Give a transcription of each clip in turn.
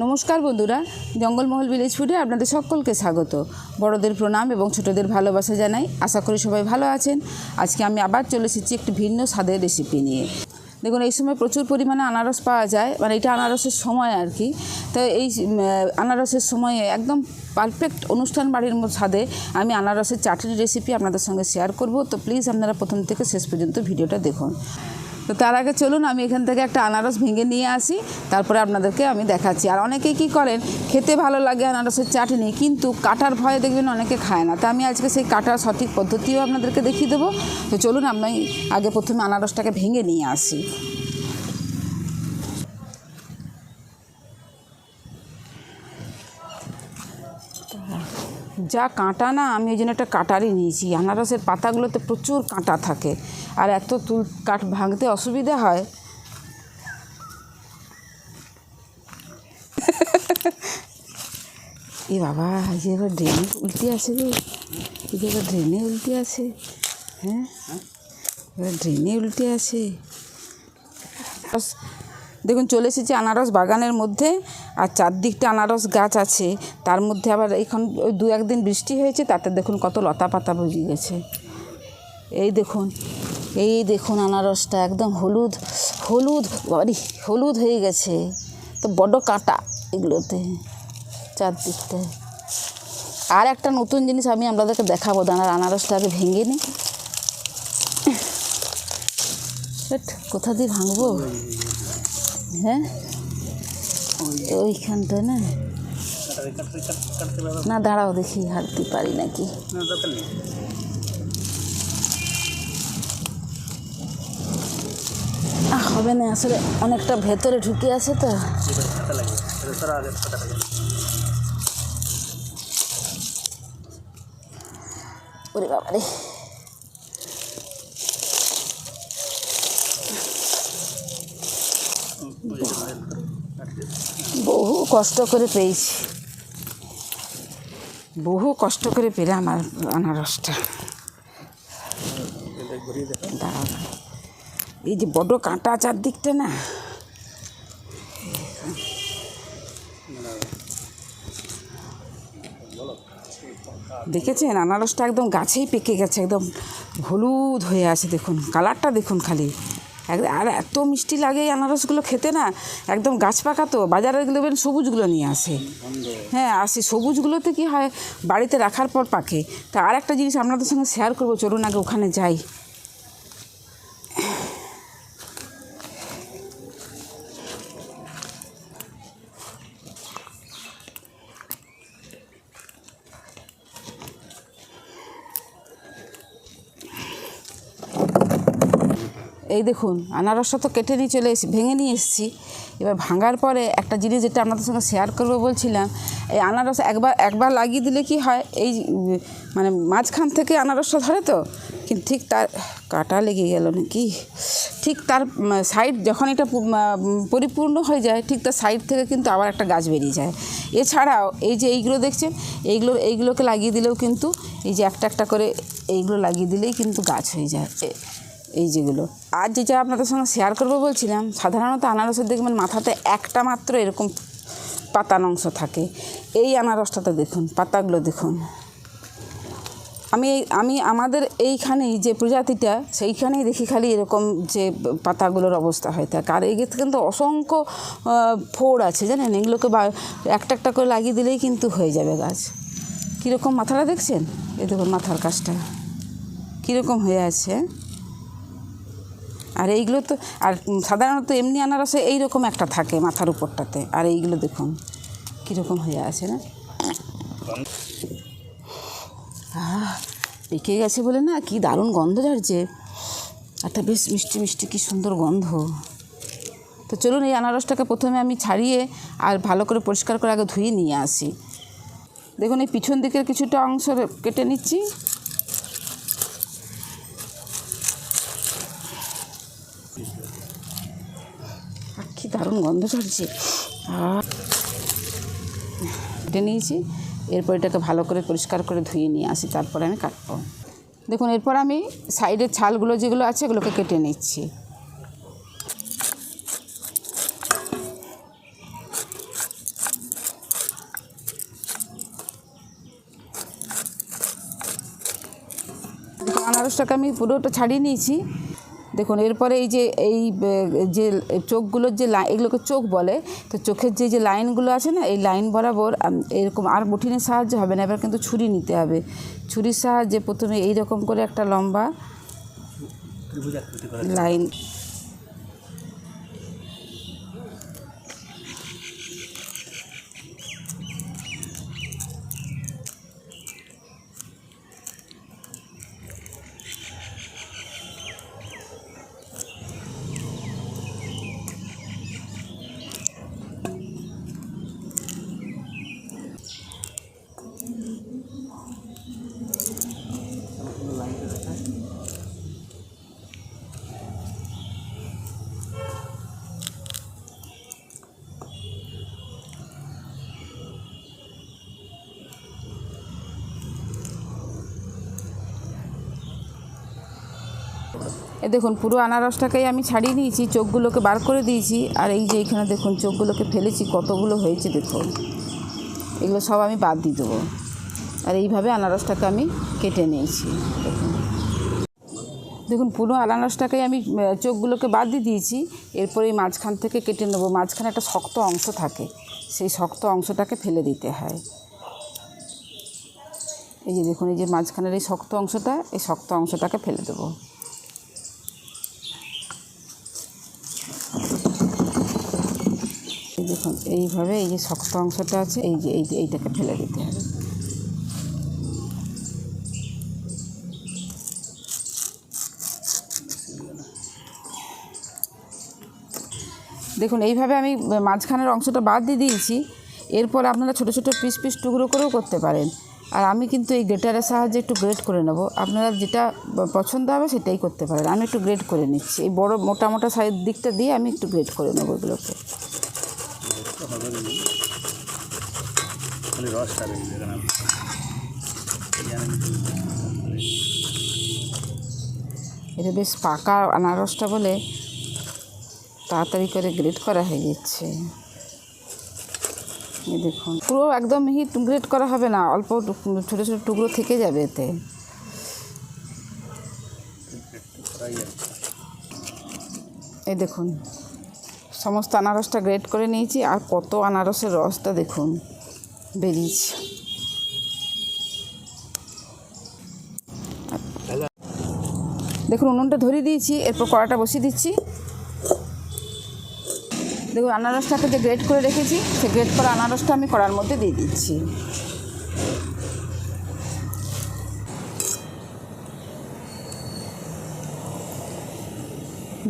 নমস্কার বন্ধুরা, জঙ্গলমহল ভিলেজ ফুডে আপনাদের সকলকে স্বাগত। বড়দের প্রণাম এবং ছোটদের ভালোবাসা জানাই। আশা করি সবাই ভালো আছেন। আজকে আমি আবার চলে এসেছি একটি ভিন্ন স্বাদের রেসিপি নিয়ে। দেখুন, এই সময় প্রচুর পরিমাণে আনারস পাওয়া যায় মানে এটা আনারসের সময় আর কি। তো এই আনারসের সময়ে একদম পারফেক্ট অনুষ্ঠান বাড়ির স্বাদে আমি আনারসের চাটনির রেসিপি আপনাদের সঙ্গে শেয়ার করব। তো প্লিজ আপনারা প্রথম থেকে শেষ পর্যন্ত ভিডিওটা দেখুন। তো তার আগে চলুন, আমি এখান থেকে একটা আনারস ভেঙে নিয়ে আসি। তারপরে আপনাদেরকে আমি দেখাচ্ছি। আর অনেকে কি করেন, খেতে ভালো লাগে আনারসের চাটনি, কিন্তু কাটার ভয়ে দেখবেন অনেকে খায় না। তা আমি আজকে সেই কাটার সঠিক পদ্ধতিও আপনাদেরকে দেখিয়ে দেবো। তো চলুন, আমি আগে প্রথমে আনারসটাকে ভেঙে নিয়ে আসি। যা কাঁটা না, আমি ওই জন্য একটা কাটারই নিয়েছি। আনারসের পাতাগুলোতে প্রচুর কাঁটা থাকে। আর এত তুল কাঠ ভাঙতে অসুবিধা হয়। এ বাবা, এই যে এবার ড্রেনে উল্টে আছে রে এই যে এবার ড্রেনে উল্টে আছে। হ্যাঁ? এবার ড্রেনে উল্টে আছে। দেখুন চলে এসেছি আনারস বাগানের মধ্যে আর চারদিকটা আনারস গাছ আছে। তার মধ্যে আবার এখন দু একদিন বৃষ্টি হয়েছে তাতে দেখুন কত লতা পাতা বুঝে গেছে। এই দেখুন এই দেখুন আনারসটা একদম হলুদ হলুদ বাড়ি হলুদ হয়ে গেছে। তো বড় কাঁটা এগুলোতে চারদিকটায় আর একটা নতুন জিনিস আমি আপনাদেরকে দেখাবো দাঁড়ার আনারসটা আগে ভেঙে হেট, কোথা দিয়ে ভাঙবো? হ্যাঁ? ওইখানটা না। না, দাঁড়াও দেখি, হাঁটতে পারি নাকি? হবে না, আসলে অনেকটা ভেতরে ঢুকে আছে তো। ওরে বাবারে। বহু কষ্ট করে পেয়েছি। বহু কষ্ট করে পেলে আমার আনারসটা। এই যে বড় কাঁটা চারদিকটা না। দেখেছেন? আনারসটা একদম গাছেই পেকে গেছে, একদম হলুদ হয়ে আছে, দেখুন। কালারটা দেখুন খালি। আর এত মিষ্টি লাগে আনারসগুলো খেতে না, একদম গাছ পাকা তো বাজারে দেবেন সবুজগুলো নিয়ে আসে। হ্যাঁ আসে সবুজগুলোতে কি হয়, বাড়িতে রাখার পর পাকে। তা আর একটা জিনিস আপনাদের সঙ্গে শেয়ার করব, চলুন আগে ওখানে যাই। এই দেখুন, আনারসটা তো কেটে নিয়ে চলে এসেছি ভেঙে নিয়ে এসেছি। এবার ভাঙার পরে একটা জিনিস যেটা আপনাদের সঙ্গে শেয়ার করব বলছিলাম, এই আনারস একবার একবার লাগিয়ে দিলে কি হয়? এই মানে মাঝখান থেকে আনারসটা ধরে তো, কিন্তু ঠিক তার কাটা লেগে গেল নাকি? ঠিক তার সাইড যখন এটা পরিপূর্ণ হয়ে যায়, ঠিক তার সাইড থেকে কিন্তু আবার একটা গাছ বেরিয়ে যায়। এছাড়াও এই যে এইগুলো দেখছেন, এইগুলো, এইগুলোকে লাগিয়ে দিলেও কিন্তু এই যে একটা একটা করে এইগুলো লাগিয়ে দিলেই কিন্তু গাছ হয়ে যায়। এই যেগুলো। আর যেটা আপনাদের সঙ্গে শেয়ার করব বলছিলাম, সাধারণত আনারসের দেখবেন মাথাতে একটা মাত্র এরকম পাতার অংশ থাকে। এই আনারসটাতে দেখুন, পাতাগুলো দেখুন। আমি আমি আমাদের এইখানেই যে প্রজাতিটা, সেইখানেই দেখি খালি এরকম যে পাতাগুলোর অবস্থা হয়ে থাকে। আর এই কিন্তু অসংখ্য ফোড় আছে, জানেন? এগুলোকে বা, একটা একটা করে লাগিয়ে দিলেই কিন্তু হয়ে যাবে গাছ। কীরকম মাথাটা দেখছেন? এই দেখুন মাথার কাজটা। কীরকম হয়ে আছে? আর এইগুলো তো, আর সাধারণত এমনি আনারসে এইরকম একটা থাকে মাথার উপরটাতে। আর এইগুলো দেখুন, কীরকম হয়ে আছে না? পেকে গেছে বলে না? কি দারুণ গন্ধ ঝাড়ছে একটা বেশ মিষ্টি মিষ্টি কি সুন্দর গন্ধ। তো চলুন এই আনারসটাকে প্রথমে আমি ছাড়িয়ে আর ভালো করে পরিষ্কার করে আগে ধুয়ে নিয়ে আসি। দেখুন, এই পিছন দিকের কিছুটা অংশ কেটে নিচ্ছি। দারুণ গন্ধ ছাড়ছে। আর কেটে নিয়েছি, এরপর এটাকে ভালো করে পরিষ্কার করে ধুয়ে নিয়ে আসি, তারপরে আমি কাটবো। দেখুন, এরপর আমি সাইডের ছালগুলো যেগুলো আছে এগুলোকে কেটে নিচ্ছি। আনারসটাকে আমি পুরোটা ছাড়িয়ে নিয়েছি। দেখুন এরপরে এই যে এই যে চোখগুলোর যে লাইন এগুলোকে চোখ বলে তো চোখের যে যে লাইনগুলো আছে না এই লাইন বরাবর এরকম আর বঠিনের সাহায্য হবে না এবার কিন্তু ছুরি নিতে হবে। ছুরির সাহায্যে প্রথমে এই রকম করে একটা লম্বা লাইন এ দেখুন, পুরো আনারসটাকেই আমি ছাড়িয়ে নিয়েছি চোখগুলোকে বার করে দিয়েছি, আর এই যে এখানে দেখুন, চোখগুলোকে ফেলেছি, কতগুলো হয়েছে দেখুন। এগুলো সব আমি বাদ দিয়ে দেবো। আর এইভাবে আনারসটাকে আমি কেটে নিয়েছি, দেখুন। দেখুন, পুরো আনারসটাকে আমি চোখগুলোকে বাদ দিয়ে দিয়েছি, এরপরে এই মাঝখান থেকে কেটে নেব। মাঝখানে একটা শক্ত অংশ থাকে, সেই শক্ত অংশটাকে ফেলে দিতে হয়। এই যে দেখুন, এই যে মাঝখানের এই শক্ত অংশটা, এই শক্ত অংশটাকে ফেলে দেবো। এই দেখুন, এইভাবে এই যে শক্ত অংশটা আছে, এই যে এই যে, এইটাকে ফেলে দিতে হবে। দেখুন, এইভাবে আমি মাঝখানের অংশটা বাদ দিয়ে দিয়েছি। এরপর আপনারা ছোটো ছোটো পিস পিস টুকরো করেও করতে পারেন। আর আমি কিন্তু এই গ্রেটারের সাহায্যে একটু গ্রেড করে নেব। আপনারা যেটা পছন্দ হবে সেটাই করতে পারেন। আমি একটু গ্রেড করে নিচ্ছি। এই বড় মোটা মোটা সাইড দিকটা দিয়ে আমি একটু গ্রেড করে নেব এগুলোকে। খালি রসটা এটা বেশ পাকা আনারসটা বলে তাড়াতাড়ি করে গ্রেট করা হয়ে যাচ্ছে দেখুন, পুরো একদম মিহি গ্রেট করা হবে না, অল্প ছোটো ছোটো টুকরো থেকে যাবে এতে। এই দেখুন সমস্ত আনারসটা গ্রেট করে নিয়েছি আর কত আনারসের রসটা দেখুন, বেরিয়েছে। দেখুন, উনুনটা ধরিয়ে দিয়েছি, এরপর কড়াটা বসিয়ে দিচ্ছি। দেখুন, আনারসটাকে যে গ্রেট করে রেখেছি সে গ্রেট করা আনারসটা আমি কড়ার মধ্যে দিয়ে দিচ্ছি।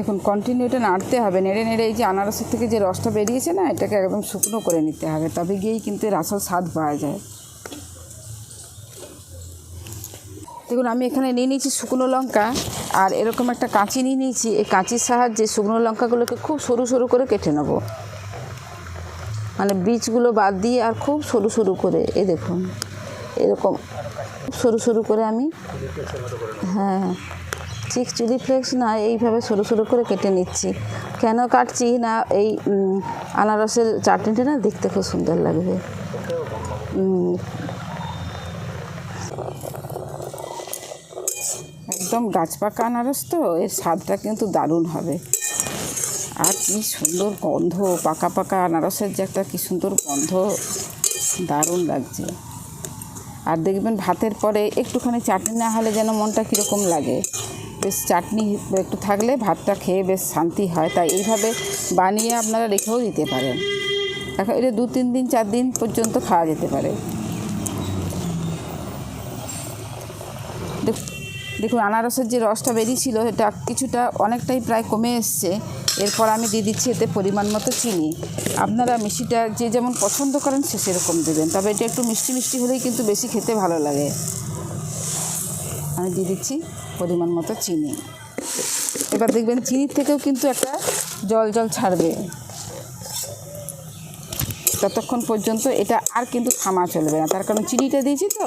দেখুন কন্টিনিউ এটা নাড়তে হবে। নেড়ে নেড়ে এই যে আনারসের থেকে যে রসটা বেরিয়েছে না, এটাকে একদম শুকনো করে নিতে হবে। তবে গিয়েই কিন্তু এর আসল স্বাদ পাওয়া যায়। দেখুন, আমি এখানে নিয়ে নিয়েছি শুকনো লঙ্কা, আর এরকম একটা কাঁচি নিয়ে নিয়েছি। এই কাঁচির সাহায্যে শুকনো লঙ্কাগুলোকে খুব সরু সরু করে কেটে নেব। মানে বীজগুলো বাদ দিয়ে আর খুব সরু সরু করে, এই দেখুন, এরকম সরু সরু করে আমি হ্যাঁ ঠিক চিলি ফ্লেক্স না এইভাবে সরু সরু করে কেটে নিচ্ছি। কেন কাটছি না, এই আনারসের চাটনিটা না দেখতে খুব সুন্দর লাগবে। একদম গাছ পাকা আনারস তো, এর স্বাদটা কিন্তু দারুণ হবে। আর কি সুন্দর গন্ধ, পাকা পাকা আনারসের যে একটা কি সুন্দর গন্ধ, দারুণ লাগছে। আর দেখবেন ভাতের পরে একটুখানি চাটনি না হলে যেন মনটা কীরকম লাগে। বেশ চাটনি একটু থাকলে ভাতটা খেয়ে বেশ শান্তি হয়। তাই এইভাবে বানিয়ে আপনারা রেখেও দিতে পারেন। এখন এটা দু তিন দিন, চার দিন পর্যন্ত খাওয়া যেতে পারে। দেখ- দেখুন, আনারসের যে রসটা বেরিয়েছিল, এটা কিছুটা অনেকটাই প্রায় কমে এসছে। এরপর আমি দিয়ে দিচ্ছি এতে পরিমাণ মতো চিনি। আপনারা মিষ্টিটা যে যেমন পছন্দ করেন, সে সেরকম দেবেন। তবে এটা একটু মিষ্টি মিষ্টি হলেই কিন্তু বেশি খেতে ভালো লাগে। আমি দিয়ে দিচ্ছি পরিমাণ মতো চিনি। এবার দেখবেন চিনির থেকেও কিন্তু একটা জল জল ছাড়বে। ততক্ষণ পর্যন্ত এটা আর কিন্তু থামা চলবে না। তার কারণ চিনিটা দিয়েছি তো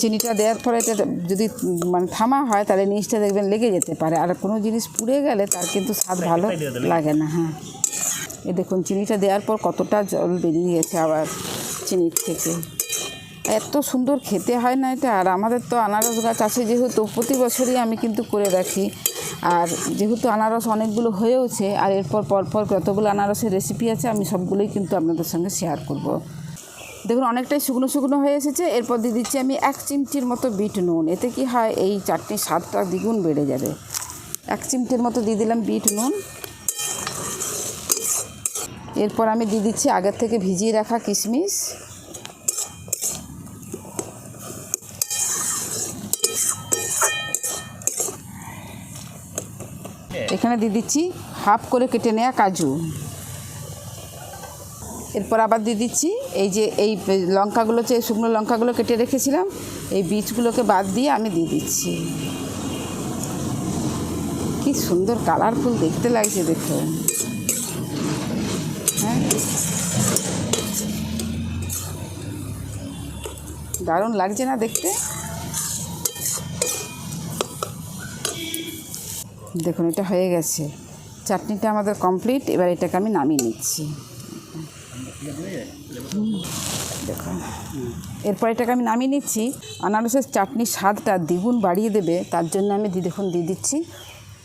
চিনিটা দেওয়ার পরে এটা যদি মানে থামা হয় তাহলে জিনিসটা দেখবেন লেগে যেতে পারে। আর কোনো জিনিস পুড়ে গেলে তার কিন্তু স্বাদ ভালো লাগে না হ্যাঁ। এ দেখুন চিনিটা দেওয়ার পর কতটা জল বেরিয়ে গেছে আবার চিনির থেকে। এত সুন্দর খেতে হয় না এটা। আর আমাদের তো আনারস গাছ আছে যেহেতু প্রতি বছরই আমি কিন্তু করে রাখি। আর যেহেতু আনারস অনেকগুলো হয়েওছে, আর এরপর পরপর কতগুলো আনারসের রেসিপি আছে, আমি সবগুলোই কিন্তু আপনাদের সঙ্গে শেয়ার করব। দেখুন, অনেকটাই শুকনো শুকনো হয়ে এসেছে। এরপর দিয়ে দিচ্ছি আমি এক চিমটির মতো বিট নুন। এতে কি হয়, এই চাটনির স্বাদটা দ্বিগুণ বেড়ে যাবে। এক চিমটির মতো দিয়ে দিলাম বিট নুন। এরপর আমি দিয়ে দিচ্ছি আগের থেকে ভিজিয়ে রাখা কিশমিশ। এখানে দিয়ে দিচ্ছি হাফ করে কেটে নেওয়া কাজু। এরপর আবার দিয়ে দিচ্ছি এই যে এই লঙ্কাগুলো যে শুকনো লঙ্কাগুলো কেটে রেখেছিলাম, এই বীজগুলোকে বাদ দিয়ে আমি দিয়ে দিচ্ছি। কি সুন্দর কালারফুল দেখতে লাগছে দেখুন হ্যাঁ। দারুণ লাগছে না দেখতে? দেখুন, এটা হয়ে গেছে। চাটনিটা আমাদের কমপ্লিট এবার এটাকে আমি নামিয়ে নিচ্ছি। দেখুন, এরপর এটাকে আমি নামিয়ে নিচ্ছি। আনারসের চাটনির স্বাদটা দ্বিগুণ বাড়িয়ে দেবে, তার জন্য আমি দেখুন, দিয়ে দিচ্ছি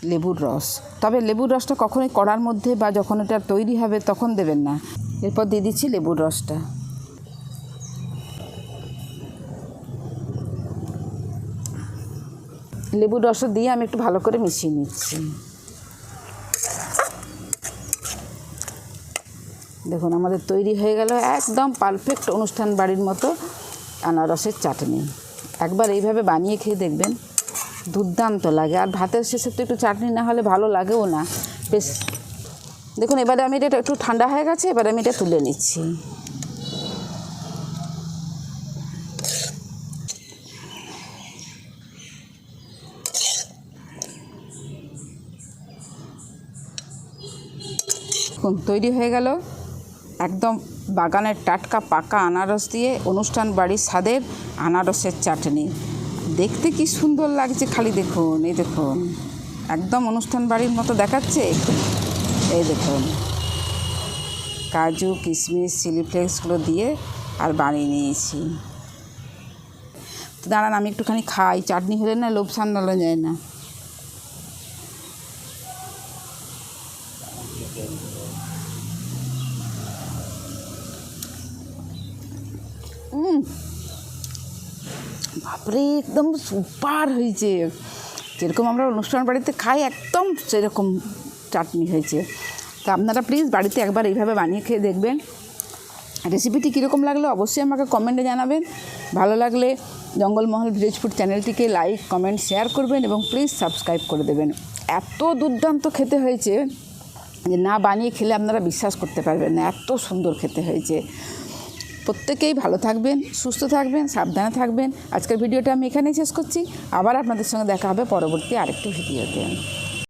লেবুর রস। তবে লেবুর রসটা কখনোই কড়ার মধ্যে বা যখন এটা তৈরি হবে, তখন দেবেন না। এরপর দিয়ে দিচ্ছি লেবুর রসটা। লেবুর রস দিয়ে আমি একটু ভালো করে মিশিয়ে নিচ্ছি। দেখুন, আমাদের তৈরি হয়ে গেল একদম পারফেক্ট অনুষ্ঠান বাড়ির মতো আনারসের চাটনি। একবার এইভাবে বানিয়ে খেয়ে দেখবেন, দুর্দান্ত লাগে। আর ভাতের শেষে তো একটু চাটনি না হলে ভালো লাগেও না। বেশ, দেখুন, এবারে আমি এটা একটু ঠান্ডা হয়ে গেছে, এবারে আমি এটা তুলে নিচ্ছি। দেখুন তৈরি হয়ে গেল। একদম বাগানের টাটকা পাকা আনারস দিয়ে অনুষ্ঠান বাড়ির স্বাদের আনারসের চাটনি। দেখতে কি সুন্দর লাগছে খালি দেখুন, এই দেখুন। একদম অনুষ্ঠান বাড়ির মতো দেখাচ্ছে। এই দেখুন। কাজু, কিশমিশ, চিলি ফ্লেক্সগুলো দিয়ে আর বানিয়ে নিয়েছি। তো দাঁড়ান, আমি একটুখানি খাই। চাটনি হলে না লোভ সামলানো যায় না। বাপরে একদম সুপার হয়েছে। যেরকম আমরা অনুষ্ঠান বাড়িতে খাই, একদম সেরকম চাটনি হয়েছে। তা আপনারা প্লিজ বাড়িতে একবার এইভাবে বানিয়ে খেয়ে দেখবেন। রেসিপিটি কীরকম লাগল অবশ্যই আমাকে কমেন্টে জানাবেন। ভালো লাগলে জঙ্গলমহল ভিলেজ ফুড চ্যানেলটিকে লাইক কমেন্ট শেয়ার করবেন এবং প্লিজ সাবস্ক্রাইব করে দেবেন। এত দুর্দান্ত খেতে হয়েছে যে না বানিয়ে খেলে আপনারা বিশ্বাস করতে পারবেন না। এত সুন্দর খেতে হয়েছে। প্রত্যেকেই ভালো থাকবেন, সুস্থ থাকবেন, সাবধানে থাকবেন। আজকের ভিডিওটা আমি এখানেই শেষ করছি। আবার আপনাদের সঙ্গে দেখা হবে পরবর্তী আরেকটি ভিডিওতে।